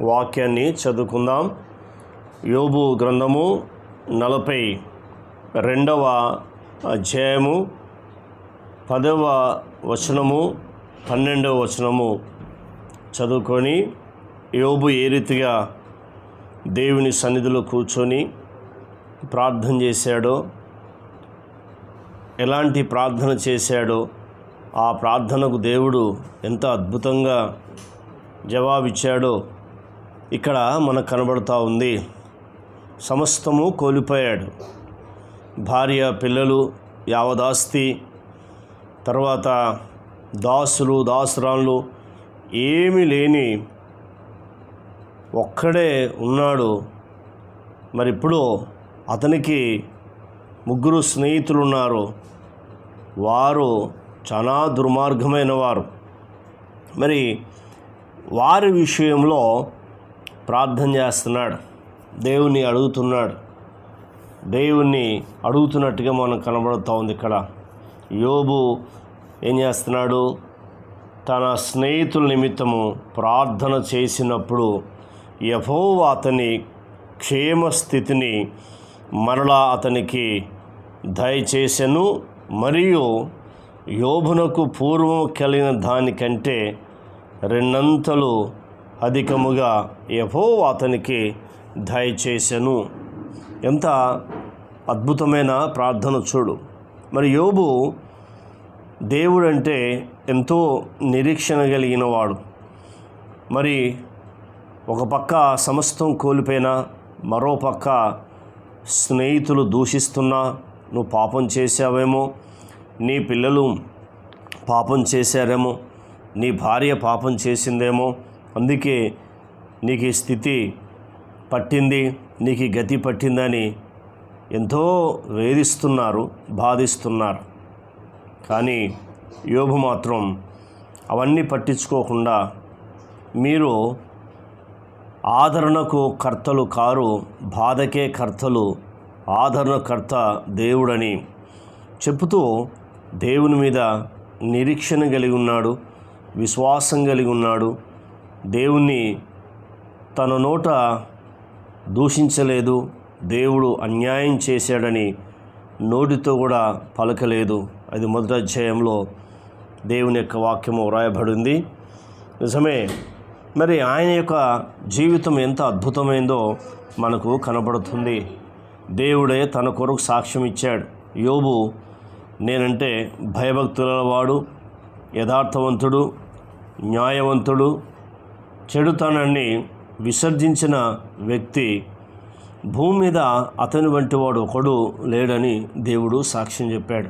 వాక్యాన్ని చదువుకుందాం. యోబు గ్రంథము నలభై రెండవ అధ్యాయము పదవ వచనము పన్నెండవ వచనము చదువుకొని యోబు ఏ రీతిగా దేవుని సన్నిధిలో కూర్చొని ప్రార్థన చేశాడో ఎలాంటి ప్రార్థన చేశాడో ఆ ప్రార్థనకు దేవుడు ఎంత అద్భుతంగా జవాబిచ్చాడో ఇక్కడ మనకు కనబడుతూ ఉంది. సమస్తము కోల్పోయాడు. భార్య పిల్లలు యావదాస్తి తర్వాత దాసులు దాసురాళ్ళు ఏమీ లేని ఒక్కడే ఉన్నాడు. మరి ఇప్పుడు అతనికి ముగ్గురు స్నేహితులు ఉన్నారు వారు చాలా దుర్మార్గమైన వారు మరి వారి విషయంలో ప్రార్థన చేస్తున్నాడు. దేవుణ్ణి అడుగుతున్నాడు. దేవుణ్ణి అడుగుతున్నట్టుగా మనం కనబడుతూ ఉంది ఇక్కడ. యోబు ఏం చేస్తున్నాడు? తన స్నేహితుల నిమిత్తము ప్రార్థన చేసినప్పుడు యహోవా అతని క్షేమ స్థితిని మరలా అతనికి దయచేసెను. మరియు యోభునకు పూర్వం కలిగిన దానికంటే రెండంతలు అధికముగా యహో అతనికి దయచేసెను. ఎంత అద్భుతమైన ప్రార్థన చూడు. మరి యోబు దేవుడంటే ఎంతో నిరీక్షణ కలిగినవాడు. మరి ఒక పక్క సమస్తం కోల్పోయినా మరో పక్క స్నేహితులు దూషిస్తున్నా నువ్వు పాపం చేసావేమో నీ పిల్లలు పాపం చేశారేమో నీ భార్య పాపం చేసిందేమో అందుకే నీకు ఈ స్థితి పట్టింది నీకు ఈ గతి పట్టిందని ఎంతో వేధిస్తున్నారు బాధిస్తున్నారు. కానీ యోబు మాత్రం అవన్నీ పట్టించుకోకుండా మీరు ఆదరణకు కర్తలు కారు బాధకే కర్తలు ఆదరణకర్త దేవుడని చెబుతూ దేవుని మీద నిరీక్షణ కలిగి ఉన్నాడు విశ్వాసం కలిగి ఉన్నాడు దేవుణ్ణి తన నోట దూషించలేదు. దేవుడు అన్యాయం చేశాడని నోటితో కూడా పలకలేదు. అది మొదటి అధ్యాయంలో దేవుని యొక్క వాక్యము వ్రాయబడింది. నిజమే మరి ఆయన యొక్క జీవితం ఎంత అద్భుతమైందో మనకు కనబడుతుంది. దేవుడే తన కొరకు సాక్ష్యం ఇచ్చాడు. యోబు నేనంటే భయభక్తుల వాడు యథార్థవంతుడు న్యాయవంతుడు చెడుతనాన్ని విసర్జించిన వ్యక్తి భూమి మీద అతని వంటి వాడు ఒకడు లేడని దేవుడు సాక్ష్యం చెప్పాడు.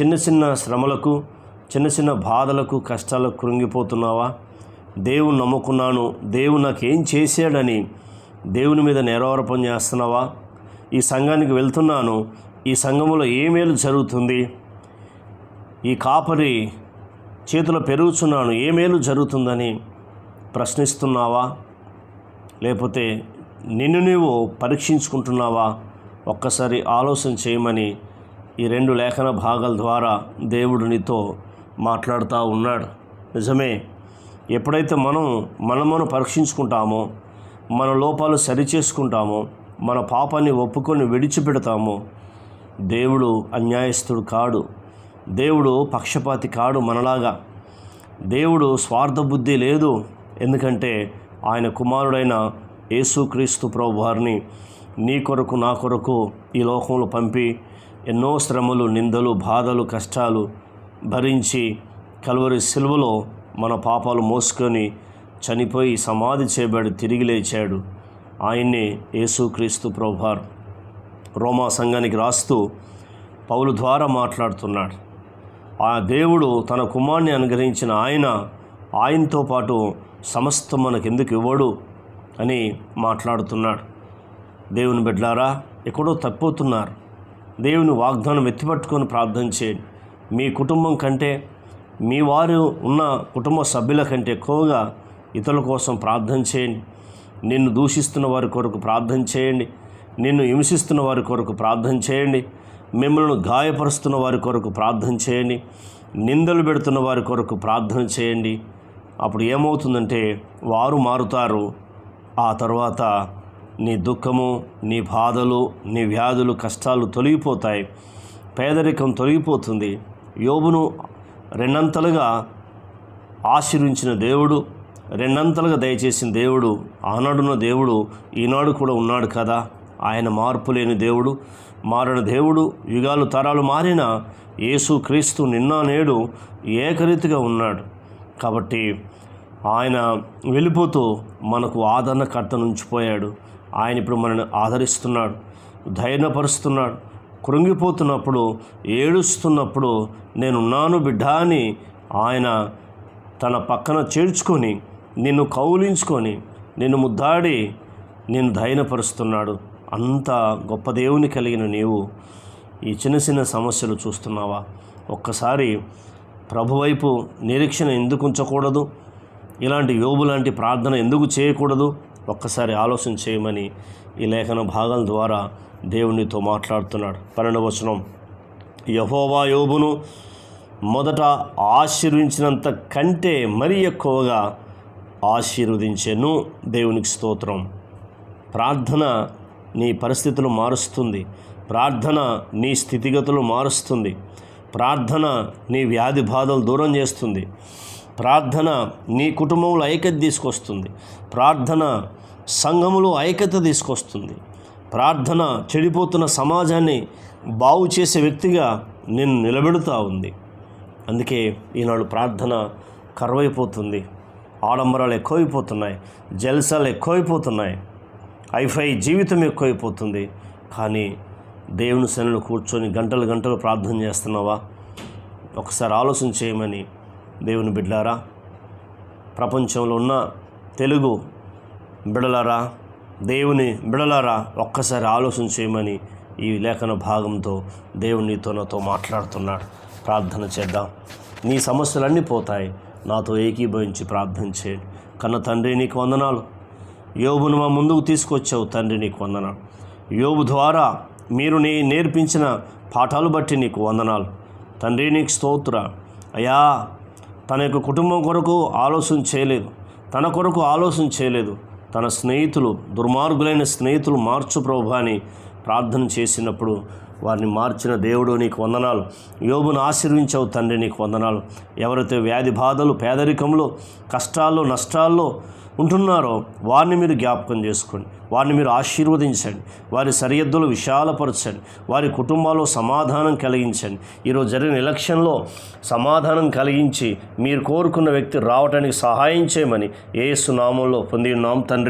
చిన్న చిన్న శ్రమలకు చిన్న చిన్న బాధలకు కష్టాలకు కృంగిపోతున్నావా? దేవుని నమ్ముకున్నాను. దేవుడు నాకేం చేశాడని దేవుని మీద నేరారోపణ చేస్తున్నావా? ఈ సంఘానికి వెళ్తున్నాను. ఈ సంఘంలో ఏ మేలు జరుగుతుంది? ఈ కాపరి చేతిలో పెరుగుచున్నాను. ఏ మేలు జరుగుతుందని ప్రశ్నిస్తున్నావా? లేకపోతే నిన్ను నీవు పరీక్షించుకుంటున్నావా? ఒక్కసారి ఆలోచన చేయమని ఈ రెండు లేఖన భాగాల ద్వారా దేవుడు నీతో మాట్లాడుతూ ఉన్నాడు. నిజమే ఎప్పుడైతే మనం మనమును పరీక్షించుకుంటామో మన లోపాలు సరిచేసుకుంటామో మన పాపాన్ని ఒప్పుకొని విడిచిపెడతామో దేవుడు అన్యాయస్తుడు కాడు. దేవుడు పక్షపాతి కాడు మనలాగా. దేవుడు స్వార్థ బుద్ధి లేదు. ఎందుకంటే ఆయన కుమారుడైన యేసుక్రీస్తు ప్రభు వారిని నీ కొరకు నా కొరకు ఈ లోకంలో పంపి ఎన్నో శ్రమలు నిందలు బాధలు కష్టాలు భరించి కలువరి సిలువలో మన పాపాలు మోసుకొని చనిపోయి సమాధి చేయబడి తిరిగి లేచాడు ఆయన్నే యేసుక్రీస్తు ప్రభువారు. రోమా సంఘానికి రాస్తూ పౌలు ద్వారా మాట్లాడుతున్నాడు. ఆ దేవుడు తన కుమార్ని అనుగ్రహించిన ఆయన ఆయనతో పాటు సమస్తం మనకెందుకు ఇవ్వడు అని మాట్లాడుతున్నాడు. దేవుని బిడ్లారా ఎక్కడో తప్పిపోతున్నారు. దేవుని వాగ్దానం ఎత్తిపట్టుకొని ప్రార్థన చేయండి. మీ కుటుంబం కంటే మీ వారు ఉన్న కుటుంబ సభ్యుల కంటే ఎక్కువగా ఇతరుల కోసం ప్రార్థన చేయండి. నిన్ను దూషిస్తున్న వారి కొరకు ప్రార్థన చేయండి. నిన్ను హింసిస్తున్న వారి కొరకు ప్రార్థన చేయండి. మిమ్మల్ని గాయపరుస్తున్న వారి కొరకు ప్రార్థన చేయండి. నిందలు పెడుతున్న వారి కొరకు ప్రార్థన చేయండి. అప్పుడు ఏమవుతుందంటే వారు మారుతారు. ఆ తర్వాత నీ దుఃఖము నీ బాధలు నీ వ్యాధులు కష్టాలు తొలగిపోతాయి. పేదరికం తొలగిపోతుంది. యోబును రెండంతలుగా ఆశీర్వించిన దేవుడు రెండంతలుగా దయచేసిన దేవుడు ఆనాడున్న దేవుడు ఈనాడు కూడా ఉన్నాడు కదా. ఆయన మార్పు లేని దేవుడు మారిన దేవుడు యుగాలు తరాలు మారిన యేసు క్రీస్తు నిన్న నేడు ఏకరీతిగా ఉన్నాడు. కాబట్టి ఆయన వెళ్ళిపోతూ మనకు ఆదరణకర్త నుంచిపోయాడు ఆయన ఇప్పుడు మనల్ని ఆదరిస్తున్నాడు ధైర్యపరుస్తున్నాడు. కృంగిపోతున్నప్పుడు ఏడుస్తున్నప్పుడు నేనున్నాను బిడ్డ అని ఆయన తన పక్కన చేర్చుకొని నిన్ను కౌలించుకొని నిన్ను ముద్దాడి నేను ధైర్యపరుస్తున్నాడు. అంత గొప్ప దేవుని కలిగిన నీవు ఈ చిన్న చిన్న సమస్యలు చూస్తున్నావా? ఒక్కసారి ప్రభు వైపు నిరీక్షణ ఎందుకు ఉంచకూడదు? ఇలాంటి యోబు లాంటి ప్రార్థన ఎందుకు చేయకూడదు? ఒక్కసారి ఆలోచన చేయమని ఈ లేఖన భాగాల ద్వారా దేవునితో మాట్లాడుతున్నాడు. పన్నెండవచనం యహోవా యోబును మొదట ఆశీర్వించినంత కంటే మరీ ఎక్కువగా ఆశీర్వదించెను. దేవునికి స్తోత్రం. ప్రార్థన నీ పరిస్థితులు మారుస్తుంది. ప్రార్థన నీ స్థితిగతులు మారుస్తుంది. ప్రార్థన నీ వ్యాధి బాధలు దూరం చేస్తుంది. ప్రార్థన నీ కుటుంబంలో ఐక్యత తీసుకొస్తుంది. ప్రార్థన సంఘములో ఐక్యత తీసుకొస్తుంది. ప్రార్థన చెడిపోతున్న సమాజాన్ని బాగు చేసే వ్యక్తిగా నేను నిలబెడుతూ ఉంది. అందుకే ఈనాడు ప్రార్థన కరువైపోతుంది. ఆడంబరాలు ఎక్కువైపోతున్నాయి. జల్సాలు ఎక్కువైపోతున్నాయి. ఐఫై జీవితం ఎక్కువైపోతుంది. కానీ దేవుని శనులు కూర్చొని గంటలు గంటలు ప్రార్థన చేస్తున్నావా? ఒకసారి ఆలోచన చేయమని దేవుని బిడ్డలారా ప్రపంచంలో ఉన్న తెలుగు బిడలారా దేవుని బిడలారా ఒక్కసారి ఆలోచన చేయమని ఈ లేఖన భాగంతో దేవుడు నీతో నాతో మాట్లాడుతున్నాడు. ప్రార్థన చేద్దాం. నీ సమస్యలన్నీ పోతాయి. నాతో ఏకీభవించి ప్రార్థన చేయండి కన్న తండ్రి నీకు వందనాలు. యోబును మా ముందుకు తీసుకొచ్చావు తండ్రి నీకు వందనాలు. యోబు ద్వారా మీరు నీ నేర్పించిన పాఠాలు బట్టి నీకు వందనాలు. తండ్రి నీకు స్తోత్ర. అయ్యా తన యొక్క కుటుంబం కొరకు ఆలోచన చేయలేదు. తన కొరకు ఆలోచన చేయలేదు. తన స్నేహితులు దుర్మార్గులైన స్నేహితులు మార్చు ప్రభు అని ప్రార్థన చేసినప్పుడు వారిని మార్చిన దేవుడు నీకు వందనాలు. యోబును ఆశీర్వించవు తండ్రి నీకు వందనాలు. ఎవరైతే వ్యాధి బాధలు పేదరికంలో కష్టాల్లో నష్టాల్లో ఉంటున్నారో వారిని మీరు జ్ఞాపకం చేసుకోండి. వారిని మీరు ఆశీర్వదించండి. వారి సరిహద్దులు విశాలపరచండి. వారి కుటుంబాల్లో సమాధానం కలిగించండి. ఈరోజు జరిగిన ఎలక్షన్లో సమాధానం కలిగించి మీరు కోరుకున్న వ్యక్తి రావడానికి సహాయం చేయమని ఏసు నామంలో పొంది తండ్రి